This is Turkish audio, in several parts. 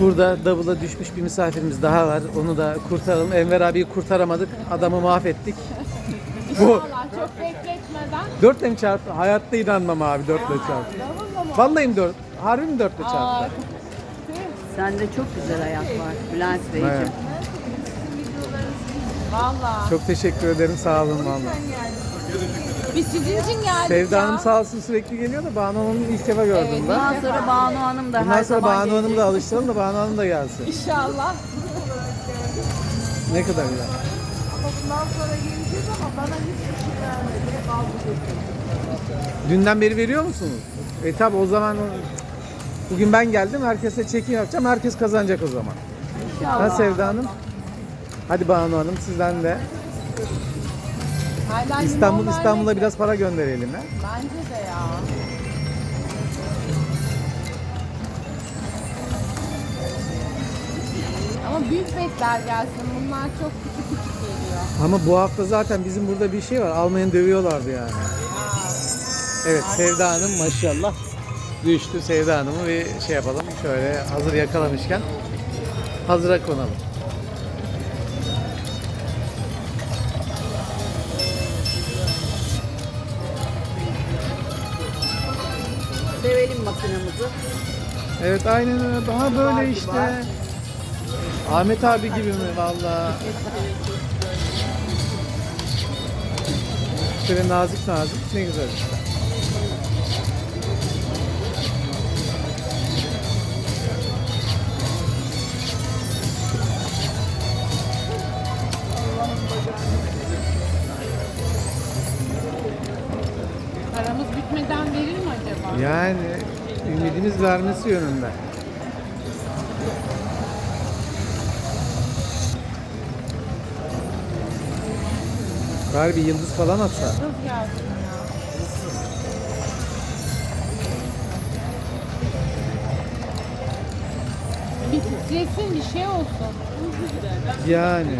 Burada davula düşmüş bir misafirimiz daha var. Onu da kurtaralım. Enver abiyi kurtaramadık. Adamı mahvettik. Bu çok bekletmeden. dörtle mi çarptı? Hayatta inanmam abi dörtle çarptı. Davulla mı? Vallahi mi dört? Harbi mi dörtle çarptı? Sende çok güzel ayak var Bülent Beyciğim. Evet. Valla. Çok teşekkür ederim. Sağ olun vallahi. Biz sizin için geldik Sevda ya. Hanım sağ olsun sürekli geliyor da Banu Hanım'ı ilk defa gördüm Evet, ben. Bundan sonra Banu Hanım da Bundan her sonra zaman Banu Hanım'ı da gelecek. alıştıralım da Banu Hanım da gelsin. İnşallah. Ne kadar güzel. Bundan sonra geleceğiz ama bana hiçbir şey vermedi. Hep aldı Dünden beri veriyor musunuz? E tabi o zaman bugün ben geldim herkese çekim yapacağım. Herkes kazanacak o zaman. Ha Sevda Hanım? Hadi Banu Hanım sizden de. Hala İstanbul limon İstanbul'a biraz para gönderelim ha. Bence de ya. Ama büyük betler gelsin. Bunlar çok küçük küçük geliyor. Ama bu hafta zaten bizim burada bir şey var. Almanya'yı dövüyorlardı yani. Evet Sevda Hanım maşallah düştü Sevda Hanım'ı bir şey yapalım. Şöyle hazır yakalamışken hazıra konalım. Makinamızı. Evet aynen öyle. Daha böyle işte. Ahmet abi gibi mi valla? Şöyle nazik nazik ne güzel işte. Paramız bitmeden verir mi acaba? Yani ümidimiz vermesi yönünde. Bari bir yıldız falan atsa. Ya. Bir titresin bir şey olsun. Yani.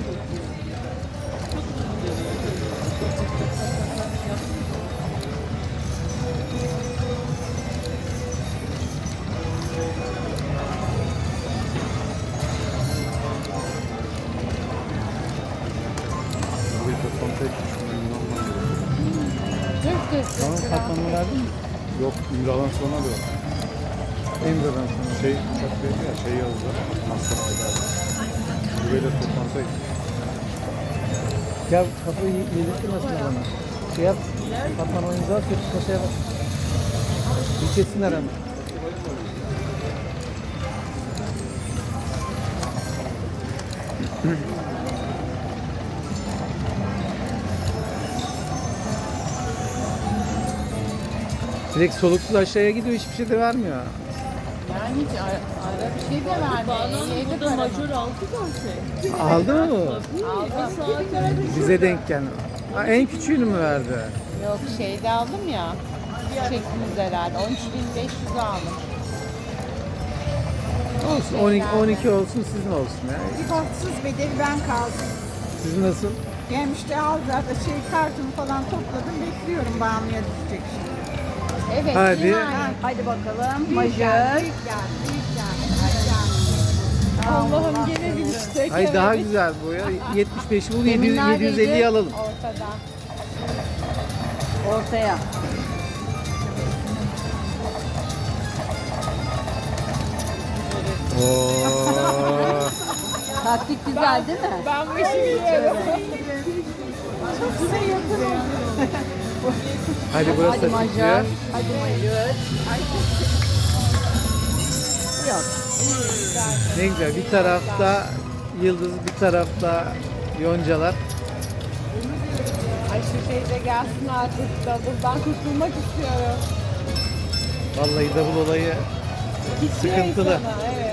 Verdin mi? Yok imzadan sonra diyor. İmzadan sonra. Şey çok belli ya şey yazdı. Masraf eder. Böyle toplantıya Ya kafayı yedirtmesin bana. Şey yap. Katman o imza atıyor. Kasaya bak. Bir kesinler hemen. Direkt soluksuz aşağıya gidiyor hiçbir şey de vermiyor. Yani hiç ara, ara bir şey de vermiyor. Yedi Burada paramı. majör aldı mı bu? Aldım. Bize denk geldi. Ha, en küçüğünü mü verdi? Yok şeyde aldım ya. Çektiniz herhalde. 13.500 aldım. Olsun 12, 12 olsun sizin olsun ya. Bir bahtsız bedeli ben kaldım. Sizin nasıl? Gelmişti aldı da şey kartımı falan topladım bekliyorum Banu'ya düşecek şimdi. Evet. Hadi. Hadi bakalım. Majör. Allah'ım gene biliştik. Ay daha güzel bu ya. 75'i bul Demin 700, neredeydi? 750'yi alalım. Ortada. Ortaya. Oo. Taktik güzel değil mi? Ben bu işi biliyorum. Hadi burası Hadi çıkıyor. Hadi. Yok. Ne güzel. Bir tarafta yıldız, bir tarafta yoncalar. Ay şu şey de gelsin artık. Double'dan kurtulmak istiyorum. Vallahi davul olayı Gitmiyor Sıkıntılı. insana, Evet.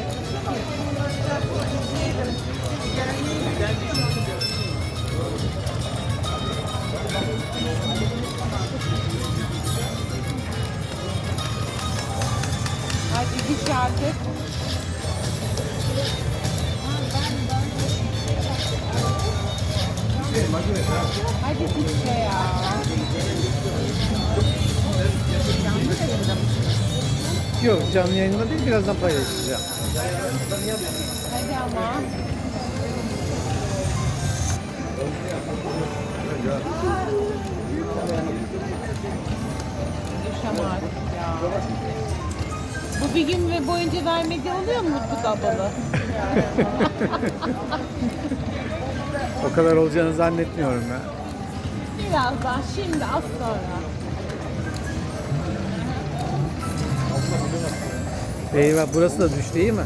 Hadi git ya. yok. Canlı yayında değil. Birazdan paylaşacağım. Hadi ama. Yaşam artık ya. Bu bir gün ve boyunca vermedi oluyor mu Mutlu Babalı? O kadar olacağını zannetmiyorum ya. Birazdan şimdi az sonra. Eyvah burası da düştü değil mi?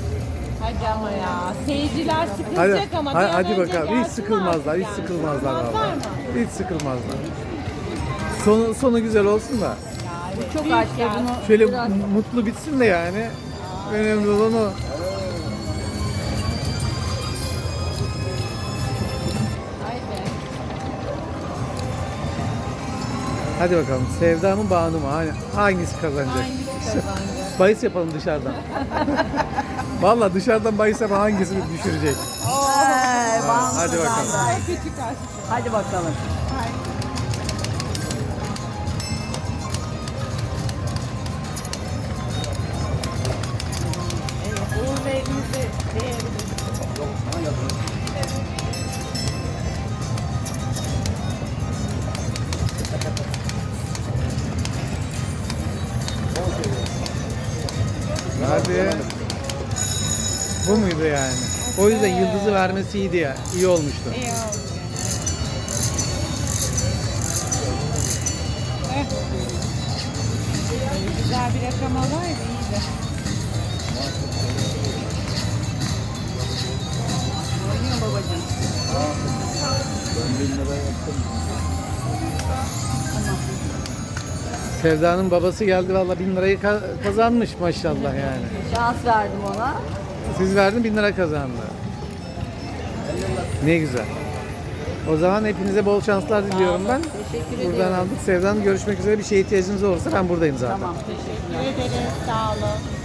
Hadi ama ya. Seyirciler Hadi, sıkılacak ama. hadi, an hadi önce bakalım. Hiç sıkılmazlar, hiç yani. sıkılmazlar Sıkılmazlar vallahi. mı? Hiç sıkılmazlar. Sonu sonu güzel olsun da. Ya Çok açtı gelsin. bunu. Şöyle biraz- mutlu bitsin de yani. Önemli olan o. Haydi. Hadi bakalım. Sevda mı Banu mu? Hani hangisi kazanacak? Hangisi kazandı? Bahis yapalım dışarıdan. Vallahi dışarıdan bahis yapalım hangisini düşürecek. Ee, Banu hadi bakalım. Hadi bakalım. Uğur Muydu yani? O yüzden yıldızı vermesi iyiydi ya. İyi olmuştu. İyi oldu. Eh. Güzel bir rakam olaydı iyiydi. Oynuyor babacığım. Sevda'nın babası geldi valla bin lirayı ka- kazanmış maşallah yani. Şans verdim ona. Siz verdin bin lira kazandı. Ne güzel. O zaman hepinize bol şanslar diliyorum ben. Teşekkür Buradan ediyorum. aldık. Sevda'nın görüşmek üzere bir şeye ihtiyacınız olursa ben buradayım zaten. Tamam Teşekkür ederiz. Sağ olun.